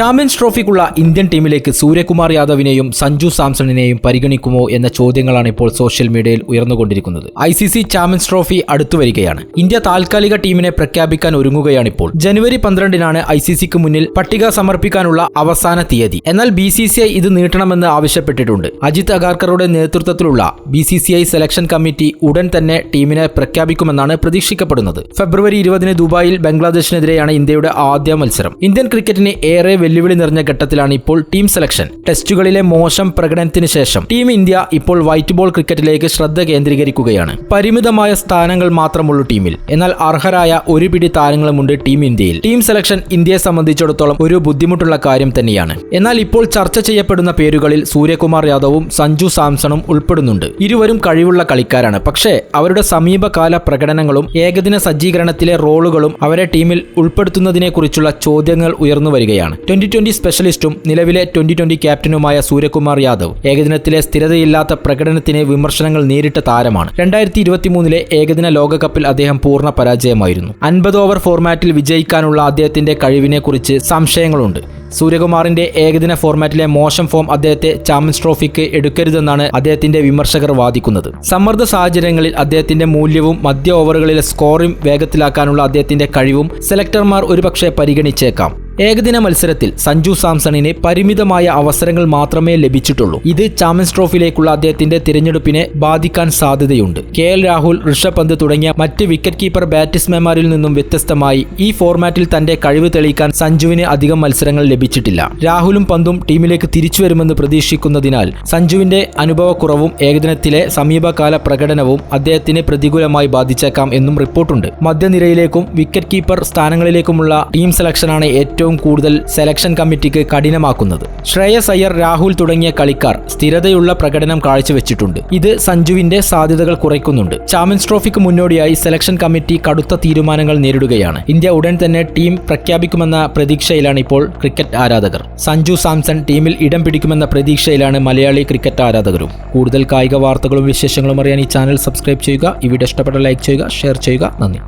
Champions ട്രോഫിക്കുള്ള Indian ടീമിലേക്ക് സൂര്യകുമാർ യാദവിനെയും സഞ്ജു സാംസണിനെയും പരിഗണിക്കുമോ എന്ന ചോദ്യങ്ങളാണ് ഇപ്പോൾ സോഷ്യൽ മീഡിയയിൽ ഉയർന്നുകൊണ്ടിരിക്കുന്നത്. I C C champions trophy അടുത്തു വരികയാണ്. ഇന്ത്യ താൽക്കാലിക ടീമിനെ പ്രഖ്യാപിക്കാൻ ഒരുങ്ങുകയാണിപ്പോൾ. ജനുവരി പന്ത്രണ്ടിനാണ് ഐ സി സിക്ക് മുന്നിൽ പട്ടിക സമർപ്പിക്കാനുള്ള അവസാന തീയതി. എന്നാൽ ബി സി സി ഐ ഇത് നീട്ടണമെന്ന് ആവശ്യപ്പെട്ടിട്ടുണ്ട്. അജിത് അഗാർക്കറുടെ നേതൃത്വത്തിലുള്ള B C C I selection committee ഉടൻ തന്നെ ടീമിനെ പ്രഖ്യാപിക്കുമെന്നാണ് പ്രതീക്ഷിക്കപ്പെടുന്നത്. ഫെബ്രുവരി ഇരുപതിന് ദുബായിൽ ബംഗ്ലാദേശിനെതിരെയാണ് ഇന്ത്യയുടെ ആദ്യ മത്സരം. ഇന്ത്യൻ ക്രിക്കറ്റിന് ഏറെ വെല്ലുവിളി നിറഞ്ഞ ഘട്ടത്തിലാണ് ഇപ്പോൾ ടീം സെലക്ഷൻ. ടെസ്റ്റുകളിലെ മോശം പ്രകടനത്തിന് ശേഷം ടീം ഇന്ത്യ ഇപ്പോൾ വൈറ്റ് ബോൾ ക്രിക്കറ്റിലേക്ക് ശ്രദ്ധ കേന്ദ്രീകരിക്കുകയാണ്. പരിമിതമായ സ്ഥാനങ്ങൾ മാത്രമുള്ളൂ ടീമിൽ. എന്നാൽ അർഹരായ ഒരു പിടി താരങ്ങളുമുണ്ട് ടീം ഇന്ത്യയിൽ. ടീം സെലക്ഷൻ ഇന്ത്യയെ സംബന്ധിച്ചിടത്തോളം ഒരു ബുദ്ധിമുട്ടുള്ള കാര്യം തന്നെയാണ്. എന്നാൽ ഇപ്പോൾ ചർച്ച ചെയ്യപ്പെടുന്ന പേരുകളിൽ സൂര്യകുമാർ യാദവും സഞ്ജു സാംസണും ഉൾപ്പെടുന്നുണ്ട്. ഇരുവരും കഴിവുള്ള കളിക്കാരാണ്. പക്ഷേ അവരുടെ സമീപകാല പ്രകടനങ്ങളും ഏകദിന സജ്ജീകരണത്തിലെ റോളുകളും അവരെ ടീമിൽ ഉൾപ്പെടുത്തുന്നതിനെക്കുറിച്ചുള്ള ചോദ്യങ്ങൾ ഉയർന്നു വരികയാണ്. ട്വന്റി ട്വന്റി സ്പെഷ്യലിസ്റ്റും നിലവിലെ ട്വന്റി ട്വന്റി ക്യാപ്റ്റനുമായ സൂര്യകുമാർ യാദവ് ഏകദിനത്തിലെ സ്ഥിരതയില്ലാത്ത പ്രകടനത്തിന് വിമർശനങ്ങൾ നേരിട്ട താരമാണ്. രണ്ടായിരത്തി ഇരുപത്തിമൂന്നിലെ ഏകദിന ലോകകപ്പിൽ അദ്ദേഹം പൂർണ പരാജയമായിരുന്നു. അൻപത് ഓവർ ഫോർമാറ്റിൽ വിജയിക്കാനുള്ള അദ്ദേഹത്തിന്റെ കഴിവിനെക്കുറിച്ച് സംശയങ്ങളുണ്ട്. സൂര്യകുമാറിന്റെ ഏകദിന ഫോർമാറ്റിലെ മോശം ഫോം അദ്ദേഹത്തെ ചാമ്പ്യൻസ് ട്രോഫിക്ക് എടുക്കരുതെന്നാണ് അദ്ദേഹത്തിന്റെ വിമർശകർ വാദിക്കുന്നത്. സമ്മർദ്ദ സാഹചര്യങ്ങളിൽ അദ്ദേഹത്തിന്റെ മൂല്യവും മധ്യ ഓവറുകളിലെ സ്കോറിംഗ് വേഗത്തിലാക്കാനുള്ള അദ്ദേഹത്തിന്റെ കഴിവും സെലക്ടർമാർ ഒരുപക്ഷെ പരിഗണിച്ചേക്കാം. ഏകദിന മത്സരത്തിൽ സഞ്ജു സാംസണിന് പരിമിതമായ അവസരങ്ങൾ മാത്രമേ ലഭിച്ചിട്ടുള്ളൂ. ഇത് ചാമ്പ്യൻസ് ട്രോഫിയിലേക്കുള്ള അദ്ദേഹത്തിന്റെ തിരഞ്ഞെടുപ്പിനെ ബാധിക്കാൻ സാധ്യതയുണ്ട്. കെ എൽ രാഹുൽ ഋഷഭ് പന്ത് തുടങ്ങിയ മറ്റ് വിക്കറ്റ് കീപ്പർ ബാറ്റ്സ്മാൻമാരിൽ നിന്നും വ്യത്യസ്തമായി ഈ ഫോർമാറ്റിൽ തന്റെ കഴിവ് തെളിയിക്കാൻ സഞ്ജുവിന് അധികം മത്സരങ്ങൾ ലഭിച്ചിട്ടില്ല. രാഹുലും പന്തും ടീമിലേക്ക് തിരിച്ചു വരുമെന്ന് പ്രതീക്ഷിക്കുന്നതിനാൽ സഞ്ജുവിന്റെ അനുഭവക്കുറവും ഏകദിനത്തിലെ സമീപകാല പ്രകടനവും അദ്ദേഹത്തിന് പ്രതികൂലമായി ബാധിച്ചേക്കാം എന്നും റിപ്പോർട്ടുണ്ട്. മധ്യനിരയിലേക്കും വിക്കറ്റ് കീപ്പർ സ്ഥാനങ്ങളിലേക്കുമുള്ള ടീം സെലക്ഷനാണ് ഏറ്റവും കൂടുതൽ സെലക്ഷൻ കമ്മിറ്റിക്ക് കഠിനമാക്കുന്നത്. ശ്രേയസ് അയ്യർ രാഹുൽ തുടങ്ങിയ കളിക്കാർ സ്ഥിരതയുള്ള പ്രകടനം കാഴ്ചവെച്ചിട്ടുണ്ട്. ഇത് സഞ്ജുവിന്റെ സാധ്യതകൾ കുറയ്ക്കുന്നുണ്ട്. ചാമ്പ്യൻസ് ട്രോഫിക്ക് മുന്നോടിയായി സെലക്ഷൻ കമ്മിറ്റി കടുത്ത തീരുമാനങ്ങൾ നേരിടുകയാണ്. ഇന്ത്യ ഉടൻ തന്നെ ടീം പ്രഖ്യാപിക്കുമെന്ന പ്രതീക്ഷയിലാണ് ഇപ്പോൾ ക്രിക്കറ്റ് ആരാധകർ. സഞ്ജു സാംസൺ ടീമിൽ ഇടം പിടിക്കുമെന്ന പ്രതീക്ഷയിലാണ് മലയാളി ക്രിക്കറ്റ് ആരാധകരും. കൂടുതൽ കായിക വാർത്തകളും വിശേഷങ്ങളും അറിയാൻ ഈ ചാനൽ സബ്സ്ക്രൈബ് ചെയ്യുക. ഈ വീഡിയോ ഇഷ്ടപ്പെട്ട ലൈക്ക് ചെയ്യുക ഷെയർ ചെയ്യുക. നന്ദി.